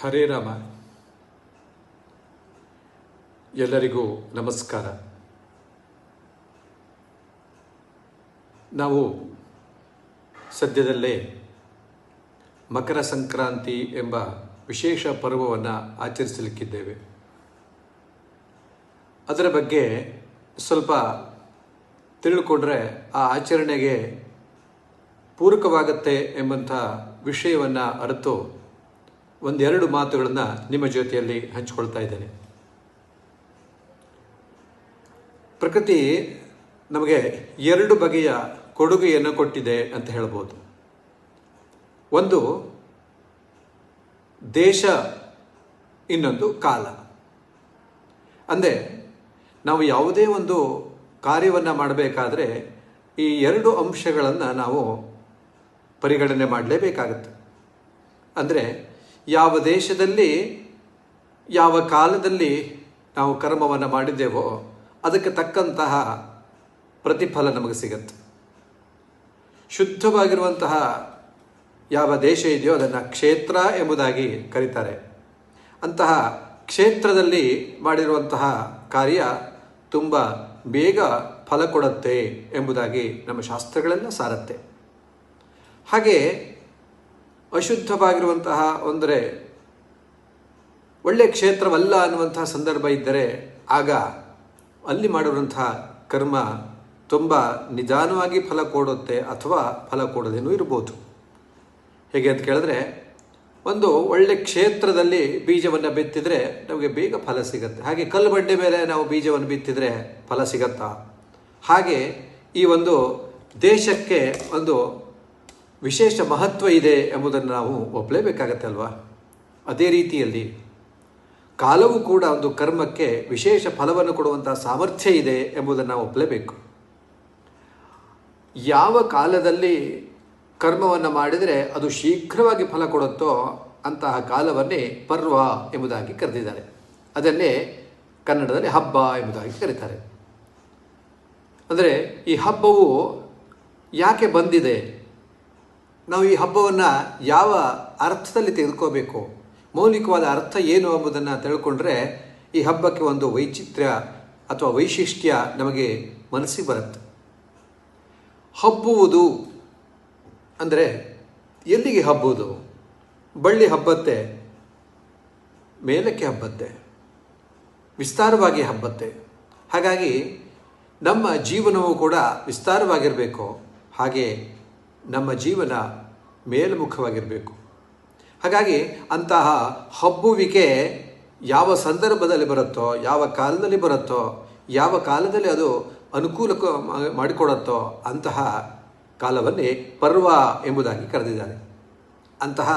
ಹರೇ ರಾಮ. ಎಲ್ಲರಿಗೂ ನಮಸ್ಕಾರ. ನಾವು ಸದ್ಯದಲ್ಲೇ ಮಕರ ಸಂಕ್ರಾಂತಿ ಎಂಬ ವಿಶೇಷ ಪರ್ವವನ್ನು ಆಚರಿಸಲಿಕ್ಕಿದ್ದೇವೆ. ಅದರ ಬಗ್ಗೆ ಸ್ವಲ್ಪ ತಿಳಿದುಕೊಂಡ್ರೆ ಆ ಆಚರಣೆಗೆ ಪೂರಕವಾಗತ್ತೆ ಎಂಬಂಥ ವಿಷಯವನ್ನು ಅರಿತು ಒಂದೆರಡು ಮಾತುಗಳನ್ನು ನಿಮ್ಮ ಜೊತೆಯಲ್ಲಿ ಹಂಚಿಕೊಳ್ತಾ ಇದ್ದೇನೆ. ಪ್ರಕೃತಿ ನಮಗೆ ಎರಡು ಬಗೆಯ ಕೊಡುಗೆಯನ್ನು ಕೊಟ್ಟಿದೆ ಅಂತ ಹೇಳ್ಬೋದು. ಒಂದು ದೇಶ, ಇನ್ನೊಂದು ಕಾಲ. ಅಂದರೆ ನಾವು ಯಾವುದೇ ಒಂದು ಕಾರ್ಯವನ್ನು ಮಾಡಬೇಕಾದ್ರೆ ಈ ಎರಡು ಅಂಶಗಳನ್ನು ನಾವು ಪರಿಗಣನೆ ಮಾಡಲೇಬೇಕಾಗತ್ತೆ. ಅಂದರೆ ಯಾವ ದೇಶದಲ್ಲಿ, ಯಾವ ಕಾಲದಲ್ಲಿ ನಾವು ಕರ್ಮವನ್ನು ಮಾಡಿದ್ದೇವೋ ಅದಕ್ಕೆ ತಕ್ಕಂತಹ ಪ್ರತಿಫಲ ನಮಗೆ ಸಿಗತ್ತೆ. ಶುದ್ಧವಾಗಿರುವಂತಹ ಯಾವ ದೇಶ ಇದೆಯೋ ಅದನ್ನು ಕ್ಷೇತ್ರ ಎಂಬುದಾಗಿ ಕರೀತಾರೆ. ಅಂತಹ ಕ್ಷೇತ್ರದಲ್ಲಿ ಮಾಡಿರುವಂತಹ ಕಾರ್ಯ ತುಂಬ ಬೇಗ ಫಲ ಕೊಡುತ್ತೆ ಎಂಬುದಾಗಿ ನಮ್ಮ ಶಾಸ್ತ್ರಗಳೆಲ್ಲ ಸಾರತ್ತೆ. ಹಾಗೆ ಅಶುದ್ಧವಾಗಿರುವಂತಹ ಅಂದರೆ ಒಳ್ಳೆಯ ಕ್ಷೇತ್ರವಲ್ಲ ಅನ್ನುವಂತಹ ಸಂದರ್ಭ ಇದ್ದರೆ ಆಗ ಅಲ್ಲಿ ಮಾಡಿರುವಂತಹ ಕರ್ಮ ತುಂಬ ನಿಧಾನವಾಗಿ ಫಲ ಕೊಡುತ್ತೆ ಅಥವಾ ಫಲ ಕೊಡೋದೇನೂ ಇರ್ಬೋದು ಹೇಗೆ ಅಂತ ಕೇಳಿದ್ರೆ, ಒಂದು ಒಳ್ಳೆ ಕ್ಷೇತ್ರದಲ್ಲಿ ಬೀಜವನ್ನು ಬಿತ್ತಿದರೆ ನಮಗೆ ಬೇಗ ಫಲ ಸಿಗುತ್ತೆ. ಹಾಗೆ ಕಲ್ಲು ಬಂಡೆ ಮೇಲೆ ನಾವು ಬೀಜವನ್ನು ಬಿತ್ತಿದರೆ ಫಲ ಸಿಗತ್ತಾ? ಹಾಗೆ ಈ ಒಂದು ದೇಶಕ್ಕೆ ಒಂದು ವಿಶೇಷ ಮಹತ್ವ ಇದೆ ಎಂಬುದನ್ನು ನಾವು ಒಪ್ಪಲೇಬೇಕಾಗತ್ತೆ ಅಲ್ವಾ ಅದೇ ರೀತಿಯಲ್ಲಿ ಕಾಲವು ಕೂಡ ಒಂದು ಕರ್ಮಕ್ಕೆ ವಿಶೇಷ ಫಲವನ್ನು ಕೊಡುವಂಥ ಸಾಮರ್ಥ್ಯ ಇದೆ ಎಂಬುದನ್ನು ನಾವು ಒಪ್ಪಲೇಬೇಕು. ಯಾವ ಕಾಲದಲ್ಲಿ ಕರ್ಮವನ್ನು ಮಾಡಿದರೆ ಅದು ಶೀಘ್ರವಾಗಿ ಫಲ ಕೊಡುತ್ತೋ ಅಂತಹ ಕಾಲವನ್ನೇ ಪರ್ವ ಎಂಬುದಾಗಿ ಕರೆದಿದ್ದಾರೆ. ಅದನ್ನೇ ಕನ್ನಡದಲ್ಲಿ ಹಬ್ಬ ಎಂಬುದಾಗಿ ಕರೀತಾರೆ. ಅಂದರೆ ಈ ಹಬ್ಬವು ಯಾಕೆ ಬಂದಿದೆ? ನಾವು ಈ ಹಬ್ಬವನ್ನು ಯಾವ ಅರ್ಥದಲ್ಲಿ ತೆಗೆದುಕೋಬೇಕು, ಮೌಲಿಕವಾದ ಅರ್ಥ ಏನು ಎಂಬುದನ್ನು ತಿಳ್ಕೊಂಡ್ರೆ ಈ ಹಬ್ಬಕ್ಕೆ ಒಂದು ವೈಚಿತ್ರ್ಯ ಅಥವಾ ವೈಶಿಷ್ಟ್ಯ ನಮಗೆ ಮನಸ್ಸಿಗೆ ಬರುತ್ತೆ. ಹಬ್ಬುವುದು ಅಂದರೆ ಎಲ್ಲಿಗೆ ಹಬ್ಬುವುದು? ಬಳ್ಳಿ ಹಬ್ಬತ್ತೆ, ಮೇಲಕ್ಕೆ ಹಬ್ಬತ್ತೆ, ವಿಸ್ತಾರವಾಗಿ ಹಬ್ಬತ್ತೆ. ಹಾಗಾಗಿ ನಮ್ಮ ಜೀವನವು ಕೂಡ ವಿಸ್ತಾರವಾಗಿರಬೇಕು. ಹಾಗೆ ನಮ್ಮ ಜೀವನ ಮೇಲ್ಮುಖವಾಗಿರಬೇಕು. ಹಾಗಾಗಿ ಅಂತಹ ಹಬ್ಬುವಿಕೆ ಯಾವ ಸಂದರ್ಭದಲ್ಲಿ ಬರುತ್ತೋ, ಯಾವ ಕಾಲದಲ್ಲಿ ಬರುತ್ತೋ, ಯಾವ ಕಾಲದಲ್ಲಿ ಅದು ಅನುಕೂಲ ಮಾಡಿಕೊಡುತ್ತೋ ಅಂತಹ ಕಾಲವನ್ನೇ ಪರ್ವ ಎಂಬುದಾಗಿ ಕರೆದಿದ್ದಾರೆ. ಅಂತಹ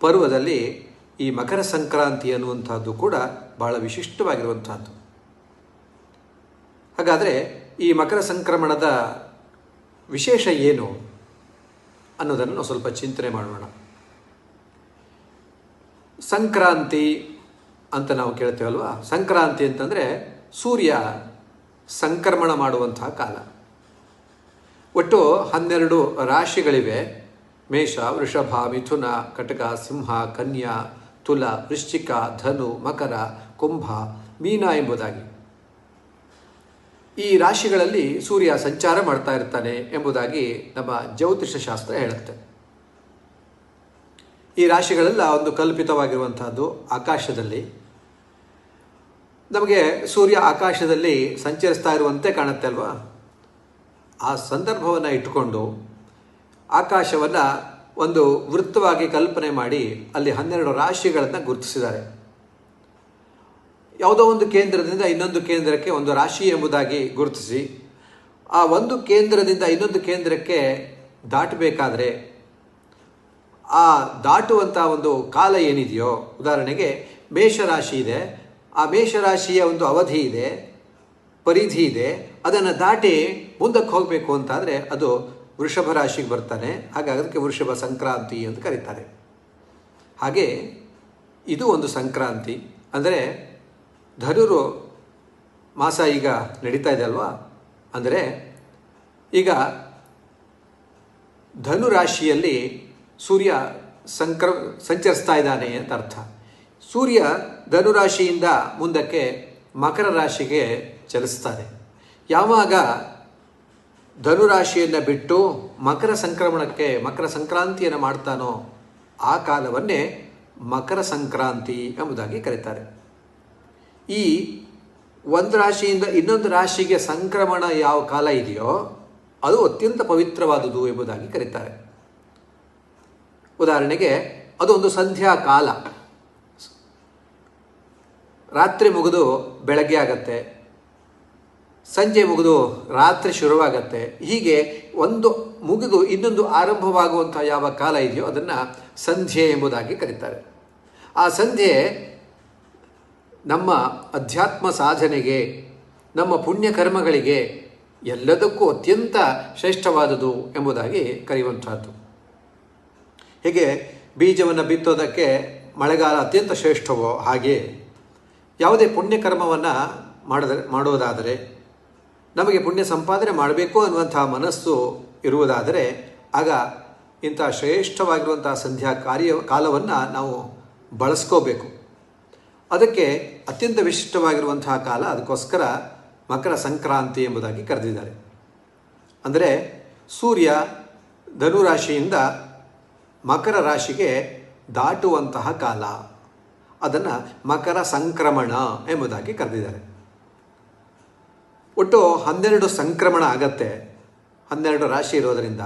ಪರ್ವದಲ್ಲಿ ಈ ಮಕರ ಸಂಕ್ರಾಂತಿ ಅನ್ನುವಂಥದ್ದು ಕೂಡ ಬಹಳ ವಿಶಿಷ್ಟವಾಗಿರುವಂಥದ್ದು. ಹಾಗಾದರೆ ಈ ಮಕರ ಸಂಕ್ರಮಣದ ವಿಶೇಷ ಏನು? ಅನ್ನೋದನ್ನು ನಾವು ಸ್ವಲ್ಪ ಚಿಂತನೆ ಮಾಡೋಣ. ಸಂಕ್ರಾಂತಿ ಅಂತ ನಾವು ಕೇಳ್ತೇವಲ್ವಾ ಸಂಕ್ರಾಂತಿ ಅಂತಂದರೆ ಸೂರ್ಯ ಸಂಕ್ರಮಣ ಮಾಡುವಂತಹ ಕಾಲ. ಒಟ್ಟು ಹನ್ನೆರಡು ರಾಶಿಗಳಿವೆ. ಮೇಷ, ವೃಷಭ, ಮಿಥುನ, ಕಟಕ, ಸಿಂಹ, ಕನ್ಯಾ, ತುಲ, ವೃಶ್ಚಿಕ, ಧನು, ಮಕರ, ಕುಂಭ, ಮೀನ ಎಂಬುದಾಗಿ. ಈ ರಾಶಿಗಳಲ್ಲಿ ಸೂರ್ಯ ಸಂಚಾರ ಮಾಡ್ತಾ ಇರ್ತಾನೆ ಎಂಬುದಾಗಿ ನಮ್ಮ ಜ್ಯೋತಿಷ ಶಾಸ್ತ್ರ ಹೇಳುತ್ತೆ. ಈ ರಾಶಿಗಳೆಲ್ಲ ಒಂದು ಕಲ್ಪಿತವಾಗಿರುವಂತಹದ್ದು ಆಕಾಶದಲ್ಲಿ. ನಮಗೆ ಸೂರ್ಯ ಆಕಾಶದಲ್ಲಿ ಸಂಚರಿಸ್ತಾ ಇರುವಂತೆ ಕಾಣುತ್ತೆ ಅಲ್ವಾ? ಆ ಸಂದರ್ಭವನ್ನು ಇಟ್ಟುಕೊಂಡು ಆಕಾಶವನ್ನು ಒಂದು ವೃತ್ತವಾಗಿ ಕಲ್ಪನೆ ಮಾಡಿ ಅಲ್ಲಿ ಹನ್ನೆರಡು ರಾಶಿಗಳನ್ನು ಗುರುತಿಸಿದ್ದಾರೆ. ಯಾವುದೋ ಒಂದು ಕೇಂದ್ರದಿಂದ ಇನ್ನೊಂದು ಕೇಂದ್ರಕ್ಕೆ ಒಂದು ರಾಶಿ ಎಂಬುದಾಗಿ ಗುರುತಿಸಿ. ಆ ಒಂದು ಕೇಂದ್ರದಿಂದ ಇನ್ನೊಂದು ಕೇಂದ್ರಕ್ಕೆ ದಾಟಬೇಕಾದ್ರೆ, ಆ ದಾಟುವಂಥ ಒಂದು ಕಾಲ ಏನಿದೆಯೋ, ಉದಾಹರಣೆಗೆ ಮೇಷರಾಶಿ ಇದೆ. ಆ ಮೇಷರಾಶಿಯ ಒಂದು ಅವಧಿ ಇದೆ, ಪರಿಧಿ ಇದೆ. ಅದನ್ನು ದಾಟಿ ಮುಂದಕ್ಕೆ ಹೋಗಬೇಕು ಅಂತಾದರೆ ಅದು ವೃಷಭ ರಾಶಿಗೆ ಬರ್ತಾನೆ. ಹಾಗಾಗಿ ಅದಕ್ಕೆ ವೃಷಭ ಸಂಕ್ರಾಂತಿ ಅಂತ ಕರೀತಾರೆ. ಹಾಗೆ ಇದು ಒಂದು ಸಂಕ್ರಾಂತಿ. ಅಂದರೆ ಧನುರು ಮಾಸ ಈಗ ನಡೀತಾ ಇದೆ ಅಲ್ವಾ? ಅಂದರೆ ಈಗ ಧನು ರಾಶಿಯಲ್ಲಿ ಸೂರ್ಯ ಸಂಕ್ರ ಸಂಚರಿಸ್ತಾ ಇದ್ದಾನೆ ಅಂತ ಅರ್ಥ. ಸೂರ್ಯ ಧನುರಾಶಿಯಿಂದ ಮುಂದಕ್ಕೆ ಮಕರ ರಾಶಿಗೆ ಚಲಿಸ್ತಾನೆ. ಯಾವಾಗ ಧನುರಾಶಿಯನ್ನು ಬಿಟ್ಟು ಮಕರ ಸಂಕ್ರಮಣಕ್ಕೆ, ಮಕರ ಸಂಕ್ರಾಂತಿಯನ್ನು ಮಾಡ್ತಾನೋ ಆ ಕಾಲವನ್ನೇ ಮಕರ ಸಂಕ್ರಾಂತಿ ಎಂಬುದಾಗಿ ಕರೀತಾರೆ. ಈ ಒಂದು ರಾಶಿಯಿಂದ ಇನ್ನೊಂದು ರಾಶಿಗೆ ಸಂಕ್ರಮಣ ಯಾವ ಕಾಲ ಇದೆಯೋ, ಅದು ಅತ್ಯಂತ ಪವಿತ್ರವಾದುದು ಎಂಬುದಾಗಿ ಕರೀತಾರೆ. ಉದಾಹರಣೆಗೆ, ಅದು ಒಂದು ಸಂಧ್ಯಾ ಕಾಲ. ರಾತ್ರಿ ಮುಗಿದು ಬೆಳಗ್ಗೆ ಆಗತ್ತೆ, ಸಂಜೆ ಮುಗಿದು ರಾತ್ರಿ ಶುರುವಾಗತ್ತೆ, ಹೀಗೆ ಒಂದು ಮುಗಿದು ಇನ್ನೊಂದು ಆರಂಭವಾಗುವಂಥ ಯಾವ ಕಾಲ ಇದೆಯೋ ಅದನ್ನು ಸಂಧ್ಯೆ ಎಂಬುದಾಗಿ ಕರೀತಾರೆ. ಆ ಸಂಧ್ಯೆ ನಮ್ಮ ಅಧ್ಯಾತ್ಮ ಸಾಧನೆಗೆ, ನಮ್ಮ ಪುಣ್ಯ ಕರ್ಮಗಳಿಗೆ ಎಲ್ಲದಕ್ಕೂ ಅತ್ಯಂತ ಶ್ರೇಷ್ಠವಾದುದು ಎಂಬುದಾಗಿ ಕರೆಯುವಂಥದ್ದು. ಹೀಗೆ ಬೀಜವನ್ನು ಬಿತ್ತೋದಕ್ಕೆ ಮಳೆಗಾಲ ಅತ್ಯಂತ ಶ್ರೇಷ್ಠವೋ ಹಾಗೆ ಯಾವುದೇ ಪುಣ್ಯಕರ್ಮವನ್ನು ಮಾಡದ ಮಾಡುವುದಾದರೆ ನಮಗೆ ಪುಣ್ಯ ಸಂಪಾದನೆ ಮಾಡಬೇಕು ಅನ್ನುವಂಥ ಮನಸ್ಸು ಇರುವುದಾದರೆ, ಆಗ ಇಂಥ ಶ್ರೇಷ್ಠವಾಗಿರುವಂಥ ಸಂಧ್ಯಾ ಕಾರ್ಯ, ಕಾಲವನ್ನು ನಾವು ಬಳಸ್ಕೋಬೇಕು. ಅದಕ್ಕೆ ಅತ್ಯಂತ ವಿಶಿಷ್ಟವಾಗಿರುವಂತಹ ಕಾಲ ಅದಕ್ಕೋಸ್ಕರ ಮಕರ ಸಂಕ್ರಾಂತಿ ಎಂಬುದಾಗಿ ಕರೆದಿದ್ದಾರೆ. ಅಂದರೆ ಸೂರ್ಯ ಧನುರಾಶಿಯಿಂದ ಮಕರ ರಾಶಿಗೆ ದಾಟುವಂತಹ ಕಾಲ. ಅದನ್ನು ಮಕರ ಸಂಕ್ರಮಣ ಎಂಬುದಾಗಿ ಕರೆದಿದ್ದಾರೆ. ಒಟ್ಟು ಹನ್ನೆರಡು ಸಂಕ್ರಮಣ ಆಗತ್ತೆ, ಹನ್ನೆರಡು ರಾಶಿ ಇರೋದರಿಂದ.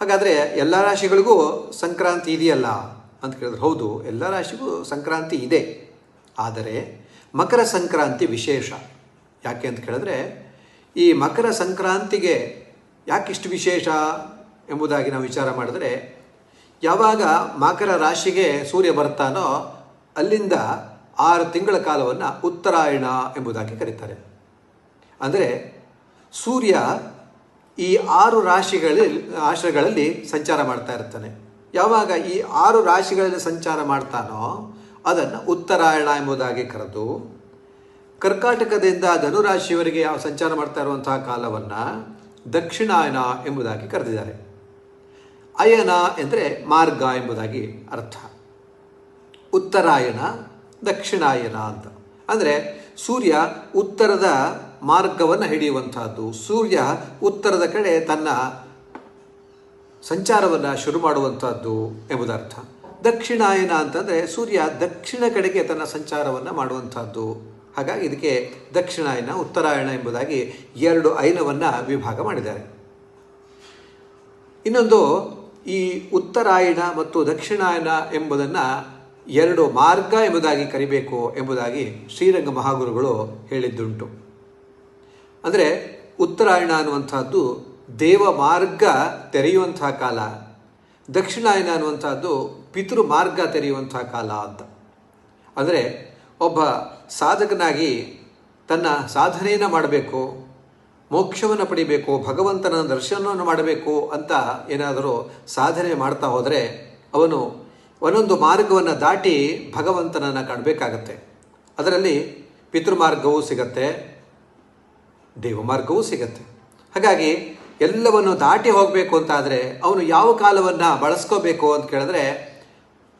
ಹಾಗಾದರೆ ಎಲ್ಲ ರಾಶಿಗಳಿಗೂ ಸಂಕ್ರಾಂತಿ ಇದೆಯಲ್ಲ. ಅಂತ ಕೇಳಿದ್ರೆ. ಹೌದು, ಎಲ್ಲ ರಾಶಿಗೂ ಸಂಕ್ರಾಂತಿ ಇದೆ. ಆದರೆ ಮಕರ ಸಂಕ್ರಾಂತಿ ವಿಶೇಷ. ಯಾಕೆ ಅಂತ ಕೇಳಿದ್ರೆ, ಈ ಮಕರ ಸಂಕ್ರಾಂತಿಗೆ ಯಾಕಿಷ್ಟು ವಿಶೇಷ ಎಂಬುದಾಗಿ ನಾವು ವಿಚಾರ ಮಾಡಿದ್ರೆ, ಯಾವಾಗ ಮಕರ ರಾಶಿಗೆ ಸೂರ್ಯ ಬರ್ತಾನೋ ಅಲ್ಲಿಂದ ಆರು ತಿಂಗಳ ಕಾಲವನ್ನು ಉತ್ತರಾಯಣ ಎಂಬುದಾಗಿ ಕರೀತಾರೆ. ಅಂದರೆ ಸೂರ್ಯ ಈ ಆರು ರಾಶಿಗಳಲ್ಲಿ ಆಶ್ರಗಳಲ್ಲಿ ಸಂಚಾರ ಮಾಡ್ತಾ ಇರ್ತಾನೆ. ಯಾವಾಗ ಈ ಆರು ರಾಶಿಗಳಲ್ಲಿ ಸಂಚಾರ ಮಾಡ್ತಾನೋ ಅದನ್ನು ಉತ್ತರಾಯಣ ಎಂಬುದಾಗಿ ಕರೆದು, ಕರ್ಕಾಟಕದಿಂದ ಧನುರಾಶಿಯವರಿಗೆ ಯಾವ ಸಂಚಾರ ಮಾಡ್ತಾ ಇರುವಂತಹ ಕಾಲವನ್ನು ದಕ್ಷಿಣಾಯನ ಎಂಬುದಾಗಿ ಕರೆದಿದ್ದಾರೆ. ಅಯನ ಎಂದರೆ ಮಾರ್ಗ ಎಂಬುದಾಗಿ ಅರ್ಥ. ಉತ್ತರಾಯಣ, ದಕ್ಷಿಣಾಯನ ಅಂತ. ಅಂದರೆ ಸೂರ್ಯ ಉತ್ತರದ ಮಾರ್ಗವನ್ನು ಹಿಡಿಯುವಂಥದ್ದು ಸೂರ್ಯ ಉತ್ತರದ ಕಡೆ ತನ್ನ ಸಂಚಾರವನ್ನು ಶುರು ಮಾಡುವಂಥದ್ದು ಎಂಬುದರ್ಥ. ದಕ್ಷಿಣಾಯನ ಅಂತಂದರೆ ಸೂರ್ಯ ದಕ್ಷಿಣ ಕಡೆಗೆ ತನ್ನ ಸಂಚಾರವನ್ನು ಮಾಡುವಂಥದ್ದು ಹಾಗಾಗಿ ಇದಕ್ಕೆ ದಕ್ಷಿಣಾಯನ, ಉತ್ತರಾಯಣ ಎಂಬುದಾಗಿ ಎರಡು ಐನವನ್ನು ವಿಭಾಗ ಮಾಡಿದ್ದಾರೆ. ಇನ್ನೊಂದು ಈ ಉತ್ತರಾಯಣ ಮತ್ತು ದಕ್ಷಿಣಾಯನ ಎಂಬುದನ್ನು ಎರಡು ಮಾರ್ಗ ಎಂಬುದಾಗಿ ಕರಿಬೇಕು ಎಂಬುದಾಗಿ ಶ್ರೀರಂಗ ಮಹಾಗುರುಗಳು ಹೇಳಿದ್ದುಂಟು. ಅಂದರೆ ಉತ್ತರಾಯಣ ಅನ್ನುವಂಥದ್ದು ದೇವ ಮಾರ್ಗ ತೆರೆಯುವಂತಹ ಕಾಲ, ದಕ್ಷಿಣಾಯನ ಅನ್ನುವಂಥದ್ದು ಪಿತೃ ಮಾರ್ಗ ತೆರೆಯುವಂತಹ ಕಾಲ ಅಂತ. ಅಂದರೆ ಒಬ್ಬ ಸಾಧಕನಾಗಿ ತನ್ನ ಸಾಧನೆಯನ್ನು ಮಾಡಬೇಕು, ಮೋಕ್ಷವನ್ನು ಪಡಿಬೇಕು, ಭಗವಂತನ ದರ್ಶನವನ್ನು ಮಾಡಬೇಕು ಅಂತ ಏನಾದರೂ ಸಾಧನೆ ಮಾಡ್ತಾ ಹೋದರೆ ಅವನು ಒಂದೊಂದು ಮಾರ್ಗವನ್ನು ದಾಟಿ ಭಗವಂತನನ್ನು ಕಾಣಬೇಕಾಗತ್ತೆ. ಅದರಲ್ಲಿ ಪಿತೃಮಾರ್ಗವೂ ಸಿಗತ್ತೆ, ದೇವಮಾರ್ಗವೂ ಸಿಗತ್ತೆ. ಹಾಗಾಗಿ ಎಲ್ಲವನ್ನು ದಾಟಿ ಹೋಗಬೇಕು ಅಂತಾದರೆ ಅವನು ಯಾವ ಕಾಲವನ್ನು ಬಳಸ್ಕೋಬೇಕು ಅಂತ ಕೇಳಿದ್ರೆ,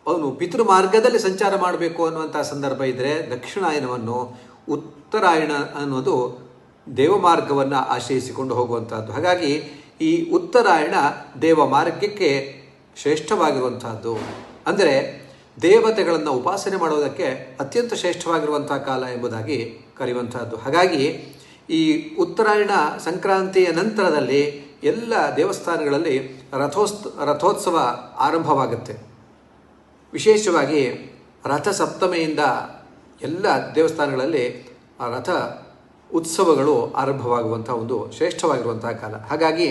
ಅವನು ಪಿತೃ ಮಾರ್ಗದಲ್ಲಿ ಸಂಚಾರ ಮಾಡಬೇಕು ಅನ್ನುವಂಥ ಸಂದರ್ಭ ಇದ್ದರೆ ದಕ್ಷಿಣಾಯನವನ್ನು ಉತ್ತರಾಯಣ ಅನ್ನೋದು ದೇವಮಾರ್ಗವನ್ನು ಆಶ್ರಯಿಸಿಕೊಂಡು ಹೋಗುವಂಥದ್ದು ಹಾಗಾಗಿ ಈ ಉತ್ತರಾಯಣ ದೇವ ಮಾರ್ಗಕ್ಕೆ ಶ್ರೇಷ್ಠವಾಗಿರುವಂಥದ್ದು ಅಂದರೆ ದೇವತೆಗಳನ್ನು ಉಪಾಸನೆ ಮಾಡುವುದಕ್ಕೆ ಅತ್ಯಂತ ಶ್ರೇಷ್ಠವಾಗಿರುವಂಥ ಕಾಲ ಎಂಬುದಾಗಿ ಕರೆಯುವಂಥದ್ದು ಹಾಗಾಗಿ ಈ ಉತ್ತರಾಯಣ ಸಂಕ್ರಾಂತಿಯ ನಂತರದಲ್ಲಿ ಎಲ್ಲ ದೇವಸ್ಥಾನಗಳಲ್ಲಿ ರಥೋಸ್ ರಥೋತ್ಸವ ಆರಂಭವಾಗುತ್ತೆ. ವಿಶೇಷವಾಗಿ ರಥ ಸಪ್ತಮಿಯಿಂದ ಎಲ್ಲ ದೇವಸ್ಥಾನಗಳಲ್ಲಿ ರಥ ಉತ್ಸವಗಳು ಆರಂಭವಾಗುವಂಥ ಒಂದು ಶ್ರೇಷ್ಠವಾಗಿರುವಂತಹ ಕಾಲ. ಹಾಗಾಗಿ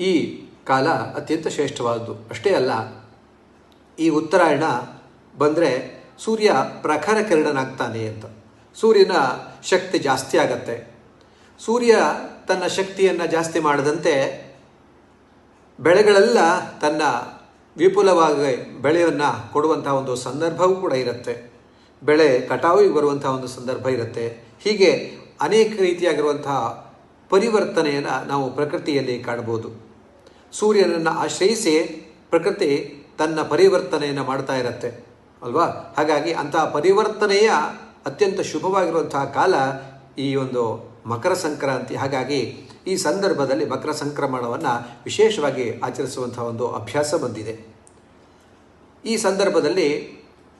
ಈ ಕಾಲ ಅತ್ಯಂತ ಶ್ರೇಷ್ಠವಾದದ್ದು. ಅಷ್ಟೇ ಅಲ್ಲ, ಈ ಉತ್ತರಾಯಣ ಬಂದರೆ ಸೂರ್ಯ ಪ್ರಖರ ಕಿರಣನಾಗ್ತಾನೆ ಅಂತ. ಸೂರ್ಯನ ಶಕ್ತಿ ಜಾಸ್ತಿ ಆಗತ್ತೆ. ಸೂರ್ಯ ತನ್ನ ಶಕ್ತಿಯನ್ನು ಜಾಸ್ತಿ ಮಾಡದಂತೆ ಬೆಳೆಗಳೆಲ್ಲ ತನ್ನ ವಿಪುಲವಾಗಿ ಬೆಳೆಯನ್ನು ಕೊಡುವಂಥ ಒಂದು ಸಂದರ್ಭವೂ ಕೂಡ ಇರುತ್ತೆ. ಬೆಳೆ ಕಟಾವಿಗೆ ಬರುವಂಥ ಒಂದು ಸಂದರ್ಭ ಇರುತ್ತೆ. ಹೀಗೆ ಅನೇಕ ರೀತಿಯಾಗಿರುವಂಥ ಪರಿವರ್ತನೆಯನ್ನು ನಾವು ಪ್ರಕೃತಿಯಲ್ಲಿ ಕಾಣ್ಬೋದು. ಸೂರ್ಯನನ್ನು ಆಶ್ರಯಿಸಿ ಪ್ರಕೃತಿ ತನ್ನ ಪರಿವರ್ತನೆಯನ್ನು ಮಾಡ್ತಾ ಇರತ್ತೆ. ಅಲ್ವಾ? ಹಾಗಾಗಿ ಅಂತಹ ಪರಿವರ್ತನೆಯ ಅತ್ಯಂತ ಶುಭವಾಗಿರುವಂತಹ ಕಾಲ ಈ ಒಂದು ಮಕರ ಸಂಕ್ರಾಂತಿ. ಹಾಗಾಗಿ ಈ ಸಂದರ್ಭದಲ್ಲಿ ಮಕರ ಸಂಕ್ರಮಣವನ್ನು ವಿಶೇಷವಾಗಿ ಆಚರಿಸುವಂಥ ಒಂದು ಅಭ್ಯಾಸ ಬಂದಿದೆ. ಈ ಸಂದರ್ಭದಲ್ಲಿ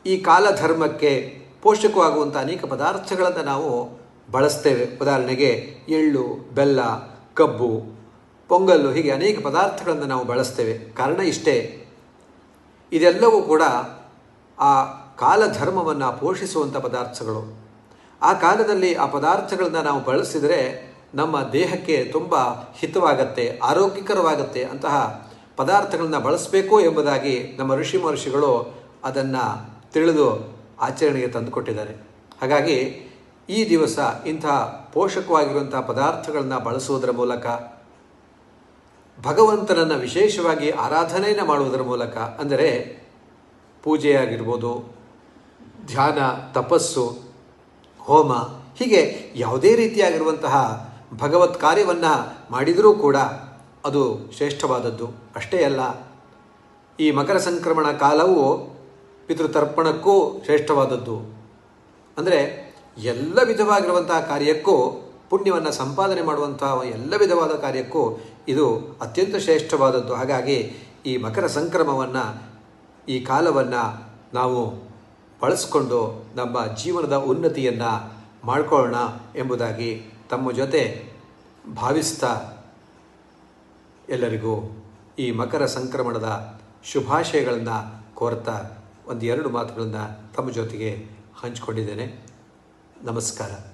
ಈ ಕಾಲಧರ್ಮಕ್ಕೆ ಪೋಷಕವಾಗುವಂಥ ಅನೇಕ ಪದಾರ್ಥಗಳನ್ನು ನಾವು ಬಳಸ್ತೇವೆ. ಉದಾಹರಣೆಗೆ ಎಳ್ಳು, ಬೆಲ್ಲ, ಕಬ್ಬು, ಪೊಂಗಲ್ಲು ಹೀಗೆ ಅನೇಕ ಪದಾರ್ಥಗಳನ್ನು ನಾವು ಬಳಸ್ತೇವೆ. ಕಾರಣ ಇಷ್ಟೇ, ಇದೆಲ್ಲವೂ ಕೂಡ ಆ ಕಾಲಧರ್ಮವನ್ನು ಪೋಷಿಸುವಂಥ ಪದಾರ್ಥಗಳು. ಆ ಕಾಲದಲ್ಲಿ ಆ ಪದಾರ್ಥಗಳನ್ನು ನಾವು ಬಳಸಿದರೆ ನಮ್ಮ ದೇಹಕ್ಕೆ ತುಂಬ ಹಿತವಾಗತ್ತೆ, ಆರೋಗ್ಯಕರವಾಗತ್ತೆ ಅಂತಹ ಪದಾರ್ಥಗಳನ್ನ ಬಳಸಬೇಕು ಎಂಬುದಾಗಿ ನಮ್ಮ ಋಷಿ ಮಹರ್ಷಿಗಳು ಅದನ್ನು ತಿಳಿದು ಆಚರಣೆಗೆ ತಂದುಕೊಟ್ಟಿದ್ದಾರೆ. ಹಾಗಾಗಿ ಈ ದಿವಸ ಇಂತಹ ಪೋಷಕವಾಗಿರುವಂತಹ ಪದಾರ್ಥಗಳನ್ನು ಬಳಸುವುದರ ಮೂಲಕ, ಭಗವಂತನನ್ನು ವಿಶೇಷವಾಗಿ ಆರಾಧನೆಯನ್ನು ಮಾಡುವುದರ ಮೂಲಕ, ಅಂದರೆ ಪೂಜೆಯಾಗಿರ್ಬೋದು, ಧ್ಯಾನ, ತಪಸ್ಸು ಹೋಮ ಹೀಗೆ ಯಾವುದೇ ರೀತಿಯಾಗಿರುವಂತಹ ಭಗವತ್ ಕಾರ್ಯವನ್ನು ಮಾಡಿದರೂ ಕೂಡ ಅದು ಶ್ರೇಷ್ಠವಾದದ್ದು. ಅಷ್ಟೇ ಅಲ್ಲ, ಈ ಮಕರ ಸಂಕ್ರಮಣ ಕಾಲವು ಪಿತೃತರ್ಪಣಕ್ಕೂ ಶ್ರೇಷ್ಠವಾದದ್ದು. ಅಂದರೆ ಎಲ್ಲ ವಿಧವಾಗಿರುವಂತಹ ಕಾರ್ಯಕ್ಕೂ, ಪುಣ್ಯವನ್ನು ಸಂಪಾದನೆ ಮಾಡುವಂತಹ ಎಲ್ಲ ವಿಧವಾದ ಕಾರ್ಯಕ್ಕೂ ಇದು ಅತ್ಯಂತ ಶ್ರೇಷ್ಠವಾದದ್ದು. ಹಾಗಾಗಿ ಈ ಮಕರ ಸಂಕ್ರಮವನ್ನು, ಈ ಕಾಲವನ್ನು ನಾವು ಬಳಸ್ಕೊಂಡು ನಮ್ಮ ಜೀವನದ ಉನ್ನತಿಯನ್ನು ಮಾಡಿಕೊಳ್ಳೋಣ ಎಂಬುದಾಗಿ ತಮ್ಮ ಜೊತೆ ಭಾವಿಸ್ತಾ ಎಲ್ಲರಿಗೂ ಈ ಮಕರ ಸಂಕ್ರಮಣದ ಶುಭಾಶಯಗಳನ್ನು ಕೋರ್ತಾ ಒಂದು ಎರಡು ಮಾತುಗಳನ್ನು ತಮ್ಮ ಜೊತೆಗೆ ಹಂಚಿಕೊಂಡಿದ್ದೇನೆ. ನಮಸ್ಕಾರ.